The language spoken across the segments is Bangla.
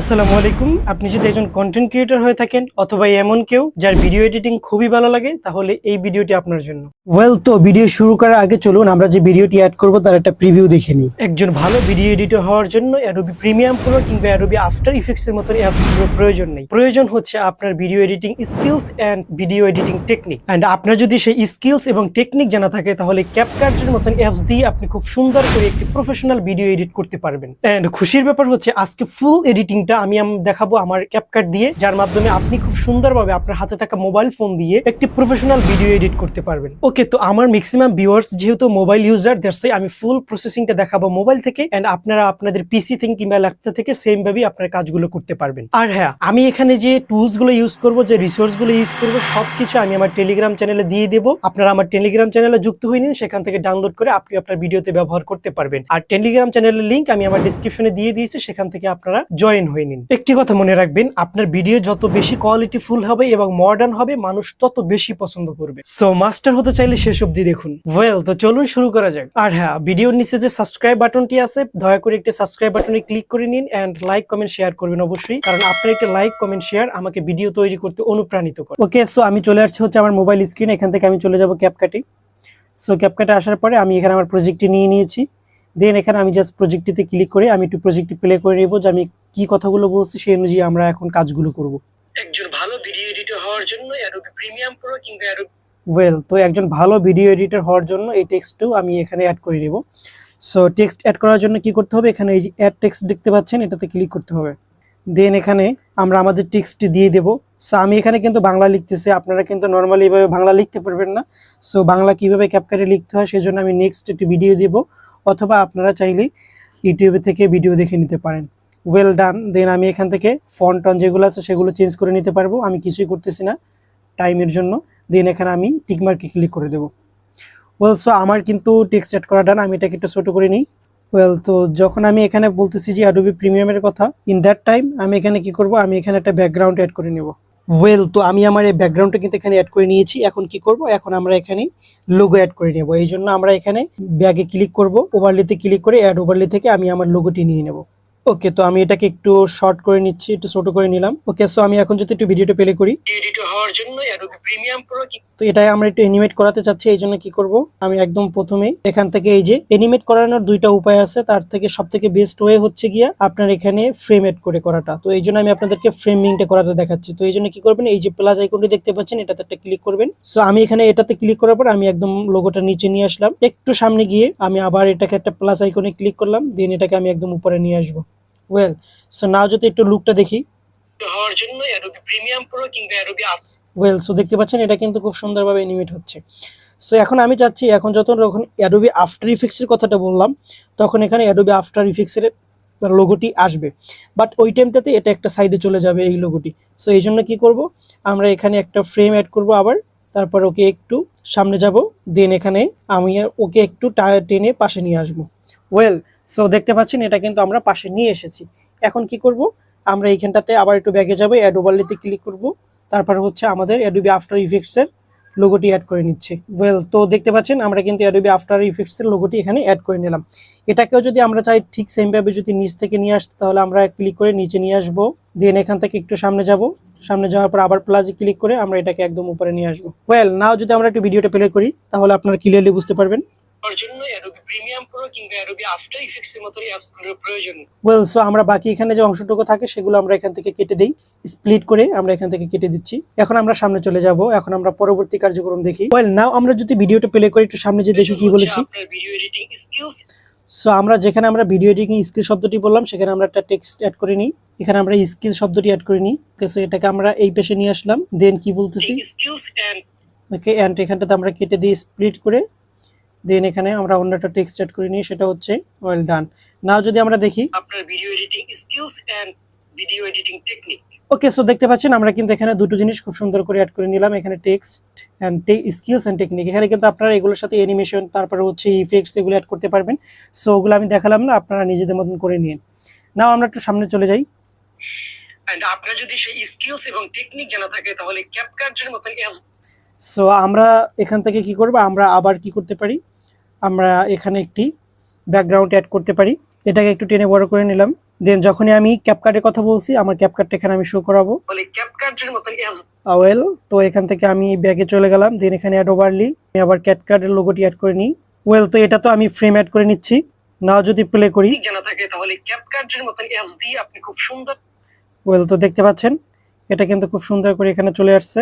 আসসালামু আলাইকুম। আপনি যদি একজন কন্টেন্ট ক্রিয়েটর হয়ে থাকেন অথবা এমন কেউ যার ভিডিও এডিটিং খুবই ভালো লাগে তাহলে এই ভিডিওটি আপনার জন্য। ওয়েল তো ভিডিও শুরু করার আগে চলুন আমরা যে ভিডিওটি অ্যাড করব তার একটা প্রিভিউ দেখে নিই। একজন ভালো ভিডিও এডিটর হওয়ার জন্য অ্যাডোবি প্রিমিয়াম প্রো কিংবা অ্যাডোবি আফটার ইফেক্টস এর মতো অ্যাপসগুলোর প্রয়োজন নেই। প্রয়োজন হচ্ছে আপনার video editing skills and video editing technique and আপনার যদি সেই স্কিলস এবং টেকনিক জানা থাকে তাহলে ক্যাপকার্টের মতন অ্যাপস দিয়ে আপনি খুব সুন্দর করে একটি প্রফেশনাল ভিডিও এডিট করতে পারবেন। অ্যান্ড খুশির ব্যাপার হচ্ছে আজকে ফুল এডিটিংটা আমি দেখাবো আমার ক্যাপকাট দিয়ে, যার মাধ্যমে আপনি খুব সুন্দরভাবে আপনার হাতে থাকা মোবাইল ফোন দিয়ে একটি প্রফেশনাল ভিডিও এডিট করতে পারবেন। ওকে তো আমার ম্যাক্সিমাম ভিউয়ার্স যেহেতু মোবাইল ইউজার দ্যাটস আমি ফুল প্রসেসিংটা দেখাবো মোবাইল থেকে এন্ড আপনারা আপনাদের পিসি থেকে কিংবা ল্যাপটপ থেকে সেম ভাবে আপনার কাজগুলো করতে পারবেন। আর হ্যাঁ আমি এখানে যে টুলসগুলো ইউজ করব, যে রিসোর্সগুলো ইউজ করব, সবকিছু আমি আমার টেলিগ্রাম চ্যানেলে দিয়ে দেবো। আপনারা আমার টেলিগ্রাম চ্যানেলে যুক্ত হয়ে নিন, সেখান থেকে ডাউনলোড করে আপনি আপনার ভিডিওতে ব্যবহার করতে পারবেন। আর টেলিগ্রাম চ্যানেলের লিঙ্ক আমি আমার ডিসক্রিপশনে দিয়ে দিয়েছি, সেখান থেকে আপনারা জয়েন হয়ে নিন। একটি কথা মনে রাখবেন, আপনার ভিডিও যত বেশি কোয়ালিটি ফুল হবে এবং মডার্ন হবে, মানুষ তত বেশি পছন্দ করবে। সো মাস্টার হতে চাইলে শেষ অব্দি দেখুন। ওয়েল তো চলুন শুরু করা যাক। আর হ্যাঁ ভিডিওর নিচে যে সাবস্ক্রাইব বাটনটি আছে, দয়া করে একটি সাবস্ক্রাইব বাটনে ক্লিক করে নিন অ্যান্ড লাইক কমেন্ট শেয়ার করবেন অবশ্যই। কারণ আপনার একটা লাইক কমেন্ট শেয়ার আমাকে ভিডিও তৈরি করতে অনুপ্রাণিত করে। ওকে সো আমি চলে আসছি হচ্ছে আমার মোবাইল স্ক্রিন এখান থেকে আমি চলে যাব ক্যাপকাটি সো ক্যাপকাটে আসার পরে আমি এখানে আমার প্রজেক্টটি নিয়ে নিয়েছি। দেন এখানে আমি জাস্ট প্রজেক্টটিতে ক্লিক করে আমি একটু প্রজেক্টটি প্লে করে নেব যে আমি কি কথাগুলো বলছি সেই অনুযায়ী আমরা এখন কাজগুলো করব। একজন ভালো ভিডিও এডিটর হওয়ার জন্য অ্যাডোবি প্রিমিয়াম প্রো কিংবা অ্যাডোবি ওয়েল তো একজন ভালো ভিডিও এডিটর হওয়ার জন্য এই টেক্সটও আমি এখানে অ্যাড করে নেব। সো টেক্সট অ্যাড করার জন্য কি করতে হবে? এখানে এই যে অ্যাড টেক্সট দেখতে পাচ্ছেন এটাতে ক্লিক করতে হবে। দেন এখানে আমরা আমাদের টেক্সটটি দিয়ে দেব। সো আমি এখানে কিন্তু বাংলা লিখতেছি। আপনারা কিন্তু নর্মালি এভাবে বাংলা লিখতে পারবেন না। সো বাংলা কীভাবে ক্যাপকারে লিখতে হয় সেজন্য আমি নেক্সট একটি ভিডিও দেব। অথবা আপনারা চাইলে ইউটিউবে থেকে ভিডিও দেখে নিতে পারেন। ওয়েল ডান দেন আমি এখান থেকে ফন টন যেগুলো আছে সেগুলো চেঞ্জ করে নিতে পারব। আমি কিছুই করতেছি না টাইমের জন্য। দেন এখানে আমি টিকমার্কে ক্লিক করে দেবো। ওয়েল সো আমার কিন্তু টেক্সট অ্যাড করা ডান আমি এটাকে একটু ছোটো করে নিই। ওয়েল তো যখন আমি এখানে বলতেছি যে অ্যাডোবি প্রিমিয়ামের কথা ইন দ্যাট টাইম আমি এখানে কি করব? আমি এখানে একটা ব্যাকগ্রাউন্ড অ্যাড করে নেব। ওয়েল তো আমি আমার এই ব্যাকগ্রাউন্ডটা কিন্তু এখানে অ্যাড করে নিয়েছি। এখন কি করব? এখন আমরা এখানে লোগো অ্যাড করে নেব। এই জন্য আমরা এখানে ব্যাগে ক্লিক করব। ওভারলিতে ক্লিক করে অ্যাড ওভারলি থেকে আমি আমার লোগোটি নিয়ে নেব। ওকে তো আমি এটাকে একটু শর্ট করে নিচ্ছি একটু ছোট করে নিলাম। ওকে সো আমি এখন যদি একটু ভিডিওটা প্লে করি। এডিটর হওয়ার জন্য অ্যাডোবি প্রিমিয়াম প্রো তো এটাই আমরা একটু এনিমেট করাতে চাচ্ছি এই জন্য কি করব? আমি একদম প্রথমেই এখান থেকে এই যে এনিমেট করানোর দুইটা উপায় আছে তার থেকে সব থেকে বেস্ট ওয়ে হচ্ছে গিয়া আপনার এখানে ফ্রেম এড করে করাটা। তো এই জন্য আমি আপনাদেরকে ফ্রেমিংটা করাতে দেখাচ্ছি। তো এই জন্য কি করবেন এই যে প্লাস আইকনটি দেখতে পাচ্ছেন এটাতে একটা ক্লিক করবেন। সো আমি এখানে এটাতে ক্লিক করার পর আমি একদম লোগোটা নিচে নিয়ে আসলাম। একটু সামনে গিয়ে আমি আবার এটাকে একটা প্লাস আইকনে ক্লিক করলাম দেন এটাকে আমি একদম উপরে নিয়ে আসব। ওয়েল সো নাও যদি একটু লুকটা দেখি। হওয়ার জন্য অ্যাডোবি প্রিমিয়াম প্রো কিংবা অ্যাডোবি ওয়েল সো দেখতে পাচ্ছেন এটা কিন্তু খুব সুন্দরভাবে এনিমেট হচ্ছে। সো এখন আমি চাচ্ছি এখন যত যখন অ্যাডোবি আফটার ইফেক্টসের কথাটা বললাম তখন এখানে অ্যাডোবি আফটার ইফেক্টসের লোগোটি আসবে। বাট ওই টাইমটাতে এটা একটা সাইডে চলে যাবে এই লোগোটি সো এই জন্য কী করব? আমরা এখানে একটা ফ্রেম অ্যাড করব আবার। তারপর ওকে একটু সামনে যাব। দেন এখানে আমি ওকে একটু টায়ার টেনে পাশে নিয়ে আসব। ওয়েল সো দেখতে পাচ্ছেন, এটা কিন্তু আমরা পাশে নিয়ে এসেছি। এখন কি করব? আমরা এইখানটাতে আবার একটু ব্যাগে যাব অ্যাড ওভারলিতে ক্লিক করব। তারপর হচ্ছে আমাদের অ্যাডোবি আফটার ইফেক্টসের লোগোটি অ্যাড করে নিচ্ছে। ওয়েল তো দেখতে পাচ্ছেন, আমরা কিন্তু অ্যাডোবি আফটার ইফেক্টসের লোগোটি এখানে অ্যাড করে নিলাম। এটাকেও যদি আমরা চাই ঠিক সেমভাবে যদি নিচ থেকে নিয়ে আসতে, তাহলে আমরা ক্লিক করে নিচে নিয়ে আসব। দেন এখান থেকে একটু সামনে যাব। সামনে যাওয়ার পর আবার প্লাসে ক্লিক করে আমরা এটাকে একদম উপরে নিয়ে আসব। ওয়েল নাও যদি আমরা একটু ভিডিওটা প্লে করি, তাহলে আপনারা ক্লিয়ারলি বুঝতে পারবেন। করার জন্য অ্যাডোবি প্রিমিয়াম প্রো কিংবা অ্যাডোবি আফটার ইফেক্টস এর মতো অ্যাপসগুলোর প্রয়োজন। ওয়েল সো আমরা বাকি এখানে যে অংশটুকু থাকে সেগুলো আমরা এখান থেকে কেটে দেই। স্প্লিট করে আমরা এখান থেকে কেটে দিচ্ছি। এখন আমরা সামনে চলে যাব। এখন আমরা পরবর্তী কার্যক্রম দেখি। ওয়েল নাও আমরা যদি ভিডিওটা প্লে করে একটু সামনে যে দেখি কি বলেছি। ভিডিও এডিটিং স্কিলস সো আমরা যেখানে আমরা ভিডিও এডিটিং স্কিল শব্দটি বললাম সেখানে আমরা একটা টেক্সট অ্যাড করে নিই। এখানে আমরা স্কিল শব্দটি অ্যাড করে নিই। সো এটাকে আমরা এই পেশে নিয়ে আসলাম। দেন কি বলতেছি? এন্ড ওকে অ্যান্ড এখানটাতে আমরা কেটে দিয়ে স্প্লিট করে দেন এখানে আমরা অন্য একটা টেক্সট অ্যাড করে নিই সেটা হচ্ছে ওয়েল ডান নাও যদি আমরা দেখি আপনার video editing skills and video editing technique okay so দেখতে পাচ্ছেন আমরা কিন্তু এখানে দুটো জিনিস খুব সুন্দর করে অ্যাড করে নিলাম। এখানে text and skills and technique এখানে কিন্তু আপনারা এগুলোর সাথে অ্যানিমেশন তারপরে হচ্ছে ইফেক্টস এগুলো অ্যাড করতে পারবেন। সো ওগুলো আমি দেখালাম না আপনারা নিজেদের মতন করে নিন। নাও আমরা একটু সামনে চলে যাই। এন্ড আপনার যদি সেই স্কিলস এবং টেকনিক জানা থাকে তাহলে ক্যাপকার্টের মতন অ্যাপস সো আমরা এখান থেকে কি করব? আমরা আবার কি করতে পারি? আমরা এখানে একটি ব্যাকগ্রাউন্ড অ্যাড করতে পারি। এটাকে একটু টেনে বড় করে নিলাম। দেন যখনই আমি ক্যাপকার্টের কথা বলছি আমার ক্যাপকার্টটা এখানে আমি শো করাবো। ওয়েল তো এখান থেকে আমি ব্যাগে চলে গেলাম। দেন এখানে অ্যাড ওভারলি আমি আবার ক্যাটকার্টের লোগোটি অ্যাড করে নিই। ওয়েল তো এটা তো আমি ফ্রেম অ্যাড করে নিচ্ছি। নাও যদি প্লে করি। জানা থাকে তাহলে ক্যাপকার্টের মতন অ্যাপস দিয়ে আপনি খুব সুন্দর ওয়েল তো দেখতে পাচ্ছেন এটা কিন্তু খুব সুন্দর করে এখানে চলে আসছে।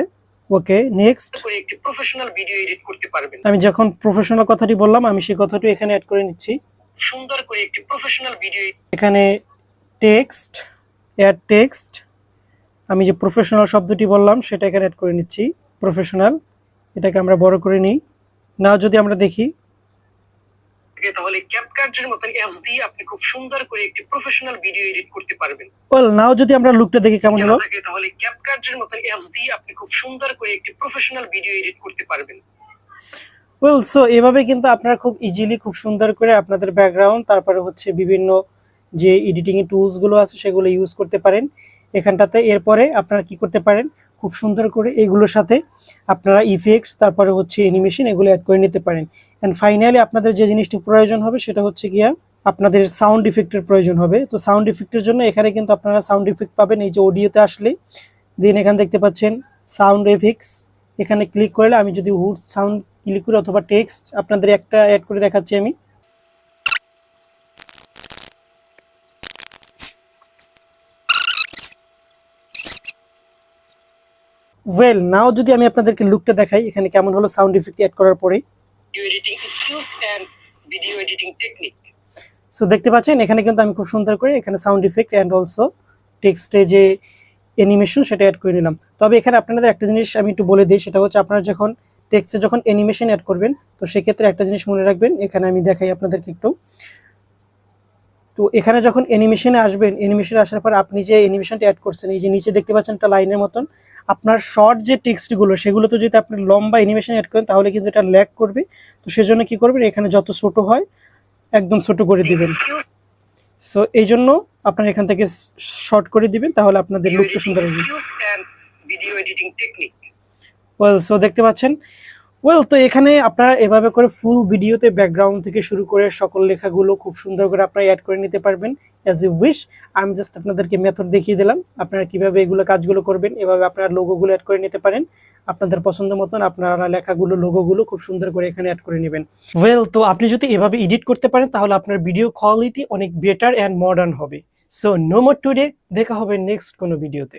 ওকে নেক্সট একটি প্রফেশনাল ভিডিও এডিট করতে পারবেন। আমি যখন প্রফেশনাল কথাটি বললাম আমি সেই কথাটি এখানে অ্যাড করে নিচ্ছি। সুন্দর করে একটি প্রফেশনাল ভিডিও এখানে টেক্সট অ্যাড টেক্সট আমি যে প্রফেশনাল শব্দটি বললাম সেটা এখানে অ্যাড করে নিচ্ছি প্রফেশনাল এটাকে আমরা বড় করে নিই। না যদি আমরা দেখি তাহলে মতন অ্যাপস দিয়ে আপনি খুব সুন্দর করে একটি প্রফেশনাল ভিডিও এডিট করতে পারবেন। ওয়েল নাও যদি আমরা লুকটা দেখি কেমন হলো? তাহলে মতন অ্যাপস দিয়ে আপনি খুব সুন্দর করে একটি প্রফেশনাল ভিডিও এডিট করতে পারবেন। ওয়েল সো এভাবে কিন্তু আপনারা খুব ইজিলি খুব সুন্দর করে আপনাদের ব্যাকগ্রাউন্ড তারপরে হচ্ছে বিভিন্ন যে এডিটিং এর টুলসগুলো আছে সেগুলো ইউজ করতে পারেন। এখানটাতে এরপরে আপনারা কি করতে পারেন? খুব সুন্দর করে এগুলোর সাথে আপনারা ইফেক্টস তারপরে হচ্ছে অ্যানিমেশন এগুলো অ্যাড করে নিতে পারেন। অ্যান্ড ফাইনালি আপনাদের যে জিনিসটি প্রয়োজন হবে, সেটা হচ্ছে গিয়া আপনাদের সাউন্ড ইফেক্টের প্রয়োজন হবে। তো সাউন্ড ইফেক্টের জন্য এখানে কিন্তু আপনারা সাউন্ড ইফেক্ট পাবেন। এই যে অডিওতে আসলে, দেন এখানে দেখতে পাচ্ছেন সাউন্ড এফেক্টস এখানে ক্লিক করলে আমি যদি হুড সাউন্ড ক্লিক করি অথবা টেক্সট আপনাদের একটা অ্যাড করে দেখাচ্ছি আমি। ওয়েল নাও যদি আমি আপনাদেরকে লুকটা দেখাই, এখানে কেমন হলো সাউন্ড ইফেক্ট অ্যাড করার পরে? Video editing skills and video editing technique so দেখতে পাচ্ছেন, এখানে কিন্তু আমি খুব সুন্দর করে এখানে সাউন্ড ইফেক্ট অ্যান্ড অলসো টেক্সটে যে অ্যানিমেশন সেটা অ্যাড করে নিলাম। তবে এখানে আপনাদের একটা জিনিস আমি একটু বলে দিই, সেটা হচ্ছে আপনারা যখন টেক্সটে যখন অ্যানিমেশন অ্যাড করবেন, তো সেক্ষেত্রে একটা জিনিস মনে রাখবেন, এখানে আমি দেখাই আপনাদেরকে একটু। তো এখানে যখন অ্যানিমেশনে আসবেন অ্যানিমেশনে আসার পর আপনি যে অ্যানিমেশনটা অ্যাড করছেন এই যে নিচে দেখতে পাচ্ছেন একটা লাইনের মতন আপনার শর্ট যে টেক্সটগুলো সেগুলো তো যদি আপনি লম্বা অ্যানিমেশন অ্যাড করেন তাহলে কিন্তু এটা ল্যাক করবে। তো সেজন্য কি করবেন এখানে যত ছোট হয় একদম ছোট করে দিবেন। সো এই জন্য আপনার এখান থেকে শর্ট করে দিবেন তাহলে আপনাদের লুকটা সুন্দর হবে। Skills video editing technique well so দেখতে পাচ্ছেন ওয়েল তো এখানে আপনারা এভাবে করে ফুল ভিডিওতে ব্যাকগ্রাউন্ড থেকে শুরু করে সকল লেখাগুলো খুব সুন্দর করে আপনারা অ্যাড করে নিতে পারবেন অ্যাজ ইউ উইশ আমি জাস্ট আপনাদেরকে মেথড দেখিয়ে দিলাম, আপনারা কীভাবে এগুলো কাজগুলো করবেন, এভাবে আপনারা লোগোগুলো অ্যাড করে নিতে পারেন। আপনাদের পছন্দ মতন আপনারা লেখাগুলো লোগোগুলো খুব সুন্দর করে এখানে অ্যাড করে নেবেন। ওয়েল তো আপনি যদি এভাবে এডিট করতে পারেন, তাহলে আপনার ভিডিও কোয়ালিটি অনেক বেটার অ্যান্ড মডার্ন হবে। সো নো মোর টুডে দেখা হবে নেক্সট কোনো ভিডিওতে